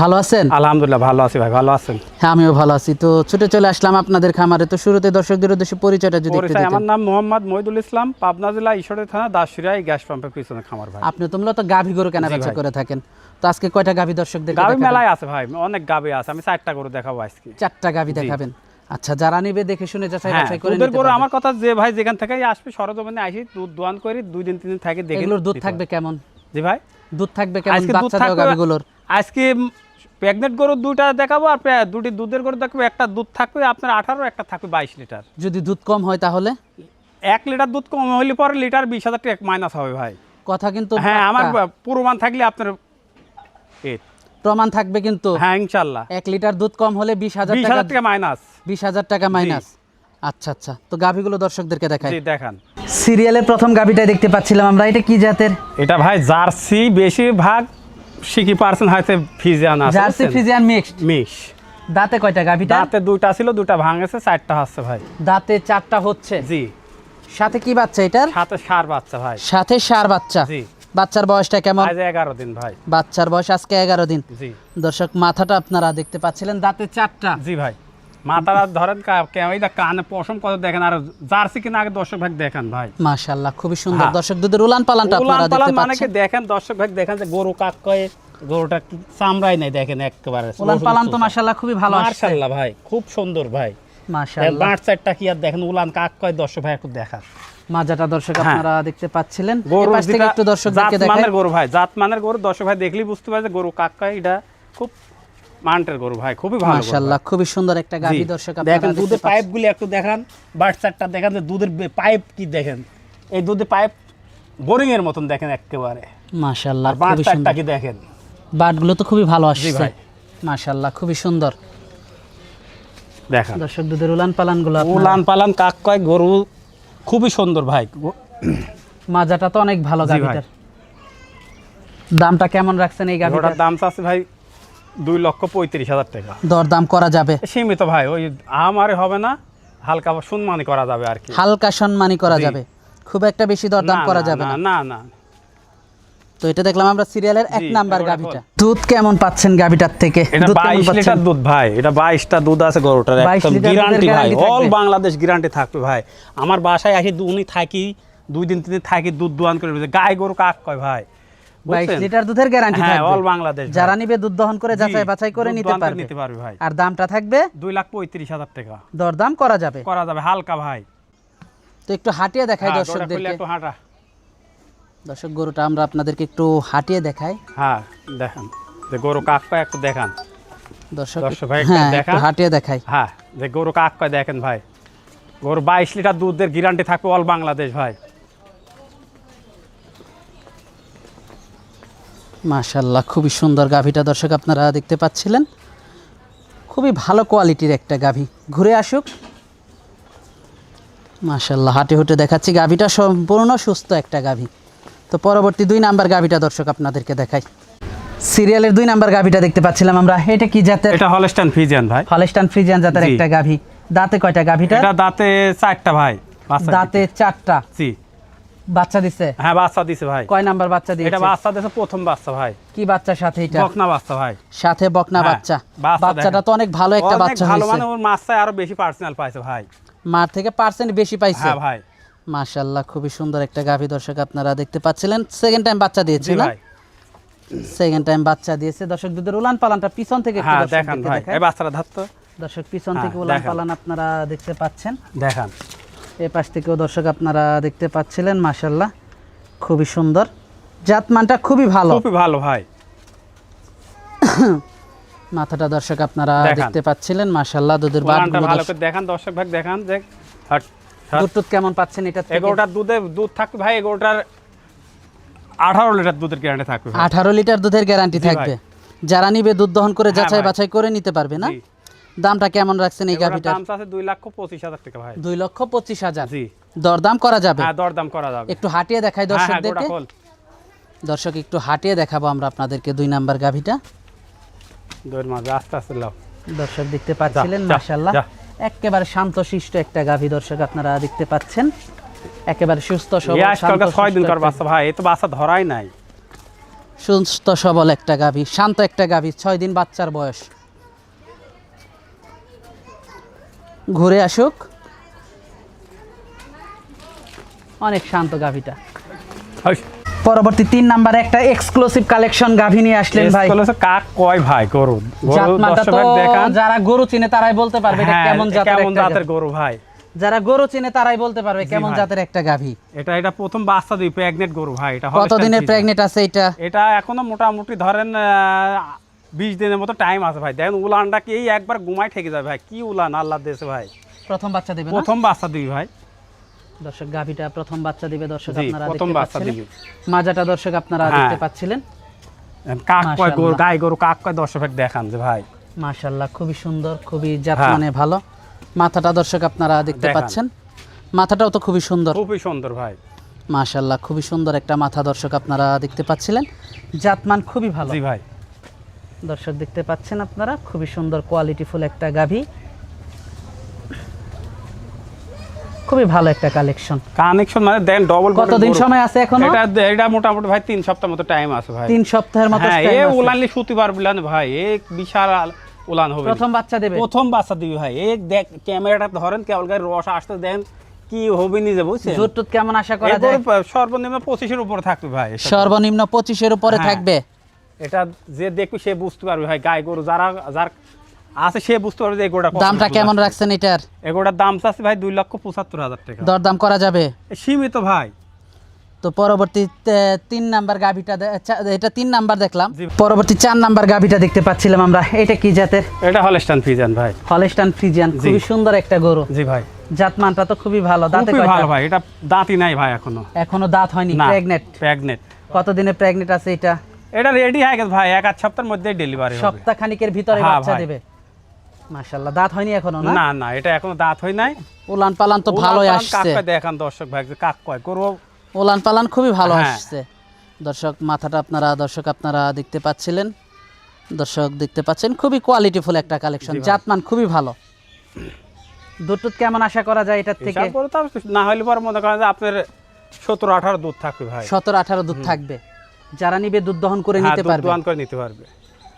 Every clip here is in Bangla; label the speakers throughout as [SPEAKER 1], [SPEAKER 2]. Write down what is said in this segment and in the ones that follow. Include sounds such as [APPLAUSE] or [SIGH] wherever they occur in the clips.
[SPEAKER 1] ভালো আছেন?
[SPEAKER 2] আলহামদুলিল্লাহ ভালো আছি ভাই ভালো আছেন?
[SPEAKER 1] হ্যাঁ আমিও ভালো আছি। তো ছুটে চলে আসলাম আপনাদের খামারে। তো শুরুতে দর্শকদের উদ্দেশ্যে পরিচয়টা যদি একটু
[SPEAKER 2] আমার নাম মোহাম্মদ মহিদুল ইসলাম পাবনা জেলা ঈশ্বরী থানা দাসুরিয়ায় গ্যাস পাম্পের পিছনে খামার ভাই।
[SPEAKER 1] আপনি তোমরা তো গাভী গরু কেনা বেচা করে থাকেন। তো আজকে কয়টা গাভী দর্শকদের
[SPEAKER 2] গাবি মেলায় আছে ভাই অনেক গাবি আছে আমি চারটা গরু দেখাবো আজকে।
[SPEAKER 1] চারটা গাভী দেখাবেন। আচ্ছা যারা নিবে দেখে শুনে যাচাই
[SPEAKER 2] হ্যাঁ
[SPEAKER 1] বাছাই করে নিতে
[SPEAKER 2] গরু
[SPEAKER 1] পারবে।
[SPEAKER 2] আমার কথা যে ভাই যেখান থেকে আসবে সরজমিনে আসি দুধ দোয়ান করে দুই দিন তিন দিন থাকে দেখে
[SPEAKER 1] এগুলোর দুধ থাকবে কেমন।
[SPEAKER 2] জি ভাই।
[SPEAKER 1] দুধ থাকবে কেমন? বাচ্চা গাভীগুলোর?
[SPEAKER 2] আজকে প্রেগনেন্ট গরু দুইটা দেখাবো আর দুটি দুধের গরু দেখাবো। একটা দুধ থাকবে আপনার আঠারো একটা থাকবে বাইশ লিটার।
[SPEAKER 1] যদি দুধ কম হয় তাহলে?
[SPEAKER 2] এক লিটার দুধ কম হইলে পরে লিটার বিশ হাজার টাকা মাইনাস হবে ভাই।
[SPEAKER 1] কথা কিন্তু
[SPEAKER 2] হ্যাঁ আমার প্রমাণ থাকলে আপনার
[SPEAKER 1] প্রমাণ থাকবে কিন্তু।
[SPEAKER 2] হ্যাঁ ইনশাল্লাহ।
[SPEAKER 1] এক লিটার দুধ কম হলে বিশ হাজার
[SPEAKER 2] বিশ
[SPEAKER 1] টাকা
[SPEAKER 2] হাজার টাকা মাইনাস।
[SPEAKER 1] বিশ হাজার টাকা মাইনাস। আচ্ছা আচ্ছা। তো গাভীগুলো দর্শকদেরকে দেখাই।
[SPEAKER 2] জি দেখান।
[SPEAKER 1] সিরিয়ালের প্রথম গাভীটাই দেখতে পাচ্ছিলাম আমরা। এটা কি জাতের?
[SPEAKER 2] এটা ভাই জার্সি বেশিরভাগ শিখি পার্সেন্ট হয়েছে ফিজিয়ান আছে
[SPEAKER 1] জার্সি ফিজিয়ান মিক্সড।
[SPEAKER 2] মিক্স।
[SPEAKER 1] দাঁতে কয়টা গাভীটা?
[SPEAKER 2] দাঁতে দুইটা ছিল দুইটা ভাঙেছে চারটা হচ্ছে ভাই।
[SPEAKER 1] দাঁতে চারটা হচ্ছে?
[SPEAKER 2] জি।
[SPEAKER 1] সাথে কি বাচ্চা এটার?
[SPEAKER 2] সাথে সার বাচ্চা ভাই।
[SPEAKER 1] সাথে সার বাচ্চা?
[SPEAKER 2] জি।
[SPEAKER 1] বাচ্চার বয়সটা কেমন?
[SPEAKER 2] আজ এগারো দিন ভাই।
[SPEAKER 1] বাচ্চার বয়স আজকে এগারো দিন।
[SPEAKER 2] জি।
[SPEAKER 1] দর্শক মাথাটা আপনারা দেখতে পাচ্ছিলেন দাঁতে চারটা।
[SPEAKER 2] জি ভাই। মাথারা ধরেন কানে পশম কত দেখেন আর জার্সি কিনা আগে দর্শক ভাগ দেখেন ভাই।
[SPEAKER 1] মাশাআল্লাহ খুবই সুন্দর।
[SPEAKER 2] হ্যাঁ।
[SPEAKER 1] দর্শক দুধের উলান পালানটা আপনারা
[SPEAKER 2] মানে কি দেখেন দর্শক ভাগ দেখেন যে গরু কাক কয়ে গরুটা চামড়াই নাই দেখেন একেবারে।
[SPEAKER 1] উলান পালান তো মাশাআল্লাহ খুবই ভালো আসছে।
[SPEAKER 2] ভাই খুব সুন্দর ভাই।
[SPEAKER 1] মাশাআল্লাহ।
[SPEAKER 2] বাট কি আর দেখেন উলান কাক কয় দর্শক ভাই একটু দেখান।
[SPEAKER 1] মাজাটা দর্শক
[SPEAKER 2] হ্যাঁ।
[SPEAKER 1] আপনারা দেখতে পাচ্ছিলেন। পাশ থেকে একটু দর্শকদেরকে দেখাই।
[SPEAKER 2] মানের গরু ভাই জাত মানের গরু দর্শক ভাই দেখলেই বুঝতে পারে যে গরু কাক কয় এটা খুব মান্টের গরু ভাই খুবই ভালো
[SPEAKER 1] মাশাআল্লাহ খুবই সুন্দর একটা। গাভী দর্শক আপনারা
[SPEAKER 2] দেখেন দুধের। পাইপগুলি একটু দেখান বাট চারটা দেখেন যে দুধের পাইপ কি দেখেন। এই দুধের পাইপ বোরিং এর মতন দেখেন একেবারে।
[SPEAKER 1] মাশাআল্লাহ খুবই সুন্দর।
[SPEAKER 2] কি দেখেন?
[SPEAKER 1] বাটগুলো তো খুবই ভালো আসছে।
[SPEAKER 2] ভাই।
[SPEAKER 1] মাশাআল্লাহ খুবই সুন্দর।
[SPEAKER 2] দেখান
[SPEAKER 1] দর্শক দুধের উলান পালানগুলো
[SPEAKER 2] উলান পালান কাক কয় গরু খুবই সুন্দর ভাই।
[SPEAKER 1] মাজাটা তো অনেক ভালো। গাভীটার দামটা কেমন রাখছেন এই গাভীটার
[SPEAKER 2] দাম আছে ভাই দুই লক্ষ পঁয়ত্রিশ হাজার টাকা।
[SPEAKER 1] দরদাম করা যাবে।
[SPEAKER 2] সীমিত ভাই ওই আমারে হবে না হালকা সম্মানই করা যাবে আর কি।
[SPEAKER 1] হালকা সম্মানী করা যাবে। খুব একটা বেশি দরদাম করা যাবে
[SPEAKER 2] না
[SPEAKER 1] না।
[SPEAKER 2] না
[SPEAKER 1] তো এটা দেখলাম আমরা সিরিয়ালের এক নাম্বার গাভীটা। দুধ কেমন পাচ্ছেন গাভীটার থেকে?
[SPEAKER 2] এটা? লিটার দুধ ভাই এটা বাইশটা দুধ আছে গরুটার একদম গ্যারান্টি ভাই। অল বাংলাদেশ গ্যারান্টি থাকবে ভাই। আমার বাসায় আসি উনি থাকি দুই দিন তিন দিন থাকি দুধ দোয়ান করে। গায়ে গরু কাক কয় ভাই?
[SPEAKER 1] বাইশ
[SPEAKER 2] বুঝছেন?
[SPEAKER 1] লিটার দুধের গ্যারান্টি
[SPEAKER 2] হ্যাঁ
[SPEAKER 1] থাকবে।
[SPEAKER 2] অল বাংলাদেশ
[SPEAKER 1] যারা নিবে দুধ দহন করে যাচাই বাছাই করে নিতে পারবে।
[SPEAKER 2] নিতে পারবে ভাই।
[SPEAKER 1] আর দামটা থাকবে?
[SPEAKER 2] দুই লাখ পঁয়ত্রিশ হাজার টাকা।
[SPEAKER 1] দরদাম করা যাবে।
[SPEAKER 2] করা যাবে হালকা ভাই।
[SPEAKER 1] তো একটু হাঁটিয়ে দেখাই
[SPEAKER 2] হ্যাঁ, গরুটা খুললে
[SPEAKER 1] দর্শকদেরকে
[SPEAKER 2] একটু হাঁটা।
[SPEAKER 1] দর্শক গরুটা আমরা আপনাদেরকে একটু হাঁটিয়ে দেখাই।
[SPEAKER 2] হ্যাঁ দেখেন। যে গরু কাক একটু দেখান।
[SPEAKER 1] দর্শক
[SPEAKER 2] দর্শক ভাই
[SPEAKER 1] হ্যাঁ
[SPEAKER 2] দেখান।
[SPEAKER 1] হাঁটিয়ে দেখাই।
[SPEAKER 2] হ্যাঁ যে গরু দেখেন ভাই। গরু বাইশ লিটার দুধের গ্যারান্টি থাকবে অল বাংলাদেশ ভাই।
[SPEAKER 1] মাশাল্লাহ খুবই সুন্দর গাভীটা দর্শক আপনারা দেখতে পাচ্ছিলেন। খুবই ভালো কোয়ালিটির একটা গাভী। ঘুরে আসুক। মাশাল্লাহ হাঁটে হুটে দেখাচ্ছি গাভীটা সম্পূর্ণ সুস্থ একটা গাভী। তো পরবর্তী দুই নাম্বার গাভীটা দর্শক আপনাদেরকে দেখাই। সিরিয়ালের দুই নাম্বার গাভীটা দেখতে পাচ্ছিলাম আমরা। এটা কি জাতের?
[SPEAKER 2] এটা হলস্টাইন ফ্রিজিয়ান ভাই।
[SPEAKER 1] হলস্টান ফ্রিজিয়ান জাতের একটা গাভী। দাঁতে কয়টা গাভীটা
[SPEAKER 2] এটা দাঁতে চারটা ভাই
[SPEAKER 1] দাঁতে চারটা।
[SPEAKER 2] জি।
[SPEAKER 1] বাচ্চা দিছে?
[SPEAKER 2] হ্যাঁ বাচ্চা দিছে ভাই।
[SPEAKER 1] কয় নাম্বার বাচ্চা
[SPEAKER 2] এটা বাচ্চা দিছে প্রথম বাচ্চা ভাই।
[SPEAKER 1] কি বাচ্চার সাথে এটা?
[SPEAKER 2] বকনা বাচ্চা ভাই।
[SPEAKER 1] সাথে বকনা
[SPEAKER 2] হ্যাঁ,
[SPEAKER 1] বাচ্চা।
[SPEAKER 2] বাচ্চা
[SPEAKER 1] বাচ্চাটা তো অনেক ভালো একটা বাচ্চা
[SPEAKER 2] ভালো মানে ওর মাছটায় আরও বেশি পার্সোনাল পাইছে ভাই।
[SPEAKER 1] মার থেকে পার্সেন্ট বেশি পাইছে।
[SPEAKER 2] হ্যাঁ ভাই।
[SPEAKER 1] মাশাআল্লাহ খুবই সুন্দর একটা গাভী দর্শক আপনারা দেখতে পাচ্ছিলেন। সেকেন্ড টাইম বাচ্চা দিয়েছে না? সেকেন্ড টাইম বাচ্চা দিয়েছে। দর্শক দুধের উলান পালানটা পিছন থেকে একটু
[SPEAKER 2] হ্যাঁ দেখান ভাই। এই বাচ্চাটা ধরতো।
[SPEAKER 1] দর্শক পিছন
[SPEAKER 2] হ্যাঁ,
[SPEAKER 1] থেকে উলান
[SPEAKER 2] দেখান।
[SPEAKER 1] পালান আপনারা দেখতে পাচ্ছেন।
[SPEAKER 2] দেখান।
[SPEAKER 1] এই পাশ থেকেও দর্শক আপনারা দেখতে পাচ্ছিলেন মাশাআল্লাহ খুবই সুন্দর। জাতমানটা খুবই ভালো।
[SPEAKER 2] খুবই ভালো ভাই। [COUGHS]
[SPEAKER 1] মাথাটা দর্শক আপনারা দেখতে পাচ্ছিলেন মাশাআল্লাহ দুধের বাটগুলো
[SPEAKER 2] ভালো করে দেখান দর্শক ভাই দেখান যে।
[SPEAKER 1] দুধ টুধ কেমন পাচ্ছেন এটা থেকে?
[SPEAKER 2] এগারোটার দুধে দুধ থাকবে ভাই এগারোটার আঠারো লিটার দুধের গ্যারান্টি থাকবে ভাই।
[SPEAKER 1] আঠারো লিটার দুধের গ্যারান্টি থাকবে। যারা নিবে দুধ দহন করে
[SPEAKER 2] হ্যাঁ
[SPEAKER 1] যাচাই বাছাই করে নিতে পারবে না। দামটা কেমন রাখছেন এই গাভিটার
[SPEAKER 2] দাম আছে দুই লক্ষ পঁচিশ হাজার টাকা ভাই।
[SPEAKER 1] দুই লক্ষ পঁচিশ হাজার?
[SPEAKER 2] জি।
[SPEAKER 1] দরদাম করা যাবে?
[SPEAKER 2] হ্যাঁ দরদাম করা যাবে।
[SPEAKER 1] একটু হাঁটিয়ে দেখাই
[SPEAKER 2] হ্যাঁ হ্যাঁ
[SPEAKER 1] দর্শকদেরকে। দর্শক একটু হাঁটিয়ে দেখাবো আমরা আপনাদেরকে দুই নাম্বার গাভিটা।
[SPEAKER 2] দৌড় মারবে আস্তে আস্তে লাও
[SPEAKER 1] দর্শক দেখতে পাচ্ছিলেন মাশাল্লাহ
[SPEAKER 2] যা।
[SPEAKER 1] একেবারে শান্তশিষ্ট একটা গাভী দর্শক আপনারা দেখতে পাচ্ছেন। একেবারে সুস্থ সবল
[SPEAKER 2] আজকালকার ছয় দিন কর বাচ্চা ভাই এ তো বাচ্চা ধরাই নাই।
[SPEAKER 1] সুস্থ সবল একটা গাভী শান্ত একটা গাভী ছয় দিন বাচ্চার বয়স। ঘুরে আসুক। অনেক শান্ত গাভীটা। পরবর্তী তিন নাম্বারে একটা এক্সক্লুসিভ কালেকশন গাভী নিয়ে আসলেন ভাই।
[SPEAKER 2] কাক কয় ভাই গরু?
[SPEAKER 1] যারা গরু চিনে তারাই বলতে পারবে এটা
[SPEAKER 2] হ্যাঁ,
[SPEAKER 1] কেমন জাতের।
[SPEAKER 2] গরু ভাই?
[SPEAKER 1] যারা গরু চিনে তারাই বলতে পারবে কেমন জাতের একটা গাভী।
[SPEAKER 2] এটা এটা প্রথম বাচ্চা দিই প্রেগনেন্ট গরু ভাই এটা
[SPEAKER 1] কতদিনের। প্রেগনেন্ট আছে এটা?
[SPEAKER 2] এটা এখনও মোটামুটি ধরেন বিশ দিনের মতো টাইম আছে ভাই। দেখেন উলানটা কি একবার ঘুমাই ঠেকে যাবে ভাই। কি উলান আল্লাহ দেশে ভাই?
[SPEAKER 1] প্রথম বাচ্চা দেবে
[SPEAKER 2] প্রথম বাচ্চা দিবি ভাই।
[SPEAKER 1] দর্শক গাভীটা প্রথম বাচ্চা দিবে দর্শক আপনারা
[SPEAKER 2] প্রথম বাচ্চা দিবে।
[SPEAKER 1] মাজাটা দর্শক আপনারা
[SPEAKER 2] হ্যাঁ।
[SPEAKER 1] দেখতে পাচ্ছিলেন।
[SPEAKER 2] কাক কয় গরু গাই গরু কাক কয় দর্শক দেখান যে ভাই।
[SPEAKER 1] মাশাল্লাহ খুবই সুন্দর খুবই জাত
[SPEAKER 2] হ্যাঁ।
[SPEAKER 1] মানে ভালো। মাথাটা দর্শক আপনারা দেখতে পাচ্ছেন। মাথাটাও তো খুবই সুন্দর।
[SPEAKER 2] খুবই সুন্দর ভাই।
[SPEAKER 1] মাশাল্লাহ খুবই সুন্দর একটা মাথা দর্শক আপনারা দেখতে পাচ্ছিলেন। জাতমান খুবই ভালো।
[SPEAKER 2] জি ভাই।
[SPEAKER 1] দর্শক দেখতে পাচ্ছেন আপনারা খুবই সুন্দর কোয়ালিটিফুল একটা গাভী। খুবই ভালো একটা কালেকশন
[SPEAKER 2] কানেকশন মানে দেন ডবল
[SPEAKER 1] কতদিন সময় আছে এখনও?
[SPEAKER 2] এটা এটা মোটামুটি ভাই তিন সপ্তাহ মতো টাইম আছে ভাই।
[SPEAKER 1] তিন সপ্তাহের মতো
[SPEAKER 2] হ্যাঁ
[SPEAKER 1] time
[SPEAKER 2] এ উলানলি সুতি পারবিলেন ভাই এ বিশাল উলান হবে।
[SPEAKER 1] প্রথম বাচ্চা দেবে?
[SPEAKER 2] প্রথম বাচ্চা দিবি ভাই। এই দেখ ক্যামেরাটা ধরেন কেবল গায়ে রস আসতে দেন কি হবে নিজে বুঝছেন?
[SPEAKER 1] টুধ কেমন আশা করা যায়?
[SPEAKER 2] সর্বনিম্ন পঁচিশের উপরে থাকবে ভাই।
[SPEAKER 1] সর্বনিম্ন পঁচিশের উপরে
[SPEAKER 2] হ্যাঁ।
[SPEAKER 1] থাকবে?
[SPEAKER 2] এটা যে দেখবে সে বুঝতে পারবে ভাই গায়ে গরু যারা যার আছে সে বুঝতে পারবে যে এগোটা
[SPEAKER 1] দামটা কেমন রাখছেন এটার?
[SPEAKER 2] এগোটার দাম চাচ্ছে ভাই দুই লক্ষ পঁচাত্তর হাজার টাকা।
[SPEAKER 1] দরদাম করা যাবে?
[SPEAKER 2] সীমিত ভাই।
[SPEAKER 1] তো পরবর্তী তিন নাম্বার গাভিটা এটা তিন নাম্বার দেখলাম। পরবর্তী চার নাম্বার গাভিটা দেখতে পাচ্ছিলাম আমরা। এটা কি জাতের?
[SPEAKER 2] এটা হলস্টান ফিজান ভাই।
[SPEAKER 1] হলেস্টান ফ্রিজিয়ান খুবই সুন্দর একটা গরু।
[SPEAKER 2] জি ভাই।
[SPEAKER 1] জাতমানটা তো খুবই ভালো। দাঁতে?
[SPEAKER 2] ভালো ভাই। এটা দাঁতই নাই ভাই এখনও।
[SPEAKER 1] এখনও দাঁত হয়নি প্রেগনেট
[SPEAKER 2] প্রেগনেন্ট
[SPEAKER 1] কতদিনে প্রেগনেট আছে এটা?
[SPEAKER 2] এটা রেডি হয়ে গেছে ভাই এক আধ সপ্তাহের মধ্যে ডেলিভারি হবে।
[SPEAKER 1] সপ্তাহ খানিকের ভিতরে
[SPEAKER 2] হ্যাঁ,
[SPEAKER 1] বাচ্চা দেবে। মাশাআল্লাহ দাঁত হয়নি এখনও না?
[SPEAKER 2] না না এটা এখনও দাঁত হয় নাই।
[SPEAKER 1] উলান পালান তো ভালোই আসছে।
[SPEAKER 2] কাক কয় দেখান দর্শক ভাই কাক কয় গরু
[SPEAKER 1] উলান পালান খুবই ভালো
[SPEAKER 2] হ্যাঁ।
[SPEAKER 1] আসছে। দর্শক মাথাটা আপনারা দর্শক আপনারা দেখতে পাচ্ছিলেন। দর্শক দেখতে পাচ্ছেন খুবই কোয়ালিটিফুল একটা কালেকশন জাতমান খুবই ভালো। দুধ কেমন আশা করা যায় এটার থেকে?
[SPEAKER 2] না হলে পরে মনে করেন যে আপনার সতেরো আঠারো দুধ থাকবে ভাই।
[SPEAKER 1] সতেরো আঠারো দুধ থাকবে। যারা নিবে দুধ দহন করে
[SPEAKER 2] হ্যাঁ,
[SPEAKER 1] নিতে
[SPEAKER 2] দুধ
[SPEAKER 1] পারবে।
[SPEAKER 2] দোয়ান করে নিতে পারবে।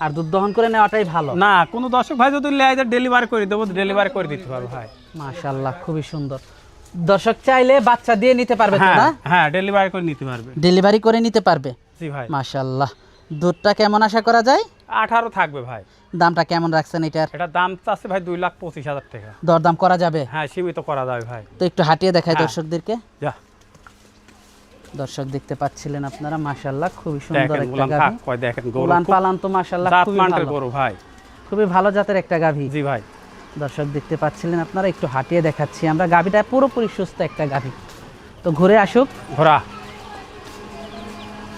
[SPEAKER 1] আর দুধ দহন করে নেওয়াটাই ভালো।
[SPEAKER 2] না কোনো দর্শক ভাই যদি লেয় ডেলিভারি করে দেবো ডেলিভারি করে দিতে পারব ভাই।
[SPEAKER 1] মাশাআল্লাহ খুবই সুন্দর। দর্শক চাইলে বাচ্চা দিয়ে নিতে পারবে তো
[SPEAKER 2] হ্যাঁ
[SPEAKER 1] না?
[SPEAKER 2] হ্যাঁ ডেলিভারি করে নিতে পারবে।
[SPEAKER 1] ডেলিভারি করে নিতে পারবে?
[SPEAKER 2] জি ভাই।
[SPEAKER 1] মাশাআল্লাহ। দুধটা কেমন আশা করা যায়?
[SPEAKER 2] আঠারো থাকবে ভাই।
[SPEAKER 1] দামটা কেমন রাখছেন এটার?
[SPEAKER 2] এটা দাম চাচ্ছে ভাই দুই লাখ পঁচিশ হাজার টাকা।
[SPEAKER 1] দরদাম করা যাবে?
[SPEAKER 2] হ্যাঁ সীমিত করা যাবে ভাই।
[SPEAKER 1] তো একটু হাঁটিয়ে দেখাই
[SPEAKER 2] হ্যাঁ।
[SPEAKER 1] দর্শকদেরকে।
[SPEAKER 2] যা।
[SPEAKER 1] দর্শক দেখতে পাচ্ছিলেন আপনারা মাশাআল্লাহ খুবই সুন্দর একটা গাভী।
[SPEAKER 2] দেখেন খুব
[SPEAKER 1] পালান তো মাশাআল্লাহ খুবই ভালো।
[SPEAKER 2] গরু ভাই।
[SPEAKER 1] খুবই ভালো জাতের একটা গাভী।
[SPEAKER 2] জি ভাই।
[SPEAKER 1] দর্শক দেখতে পাচ্ছিলেন আপনারা একটু হাঁটিয়ে দেখাচ্ছি। আমরা গাভীটা পুরোপুরি সুস্থ একটা গাভী। তো ঘুরে আসুক।
[SPEAKER 2] ঘোড়া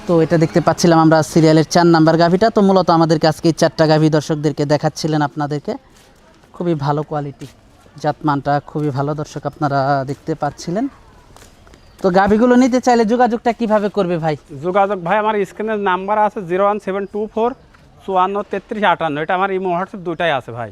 [SPEAKER 1] তো এটা দেখতে পাচ্ছিলাম আমরা সিরিয়ালের চার নাম্বার গাভীটা। তো মূলত আমাদেরকে আজকে এই চারটা গাভী দর্শকদেরকে দেখাচ্ছিলেন আপনাদেরকে। খুবই ভালো কোয়ালিটি জাতমানটা খুবই ভালো দর্শক আপনারা দেখতে পাচ্ছিলেন। তো গাভীগুলো নিতে চাইলে যোগাযোগটা কীভাবে করবে ভাই?
[SPEAKER 2] যোগাযোগ ভাই আমার স্ক্রিনের নাম্বার আছে zero one seven two four চুয়ান্ন তেত্রিশ আটান্ন। এটা আমার ইমো হোয়াটসঅ্যাপ দুটাই আছে ভাই।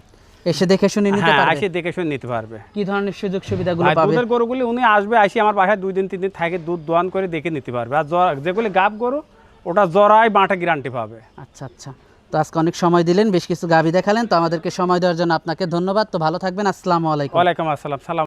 [SPEAKER 1] এসে দেখে শুনে নিতে
[SPEAKER 2] হ্যাঁ
[SPEAKER 1] পারবে?
[SPEAKER 2] আসে দেখে শুনে নিতে পারবে।
[SPEAKER 1] কি ধরনের সুযোগ সুবিধাগুলো পাবে?
[SPEAKER 2] দুধের গরুগুলি উনি আসবে আসি আমার বাসায় দুই দিন তিন দিন থাকে দুধ দোয়ান করে দেখে নিতে পারবে। আর যেগুলি গাব গরু ওটা জরাই বাঁটা গ্যারান্টি পাবে।
[SPEAKER 1] আচ্ছা আচ্ছা। তো আজকে অনেক সময় দিলেন বেশ কিছু গাভী দেখালেন তো আমাদেরকে সময় দেওয়ার জন্য আপনাকে ধন্যবাদ। তো ভালো থাকবেন আসসালামু আলাইকুম।
[SPEAKER 2] ওয়ালাইকুম আসসালাম সালাম।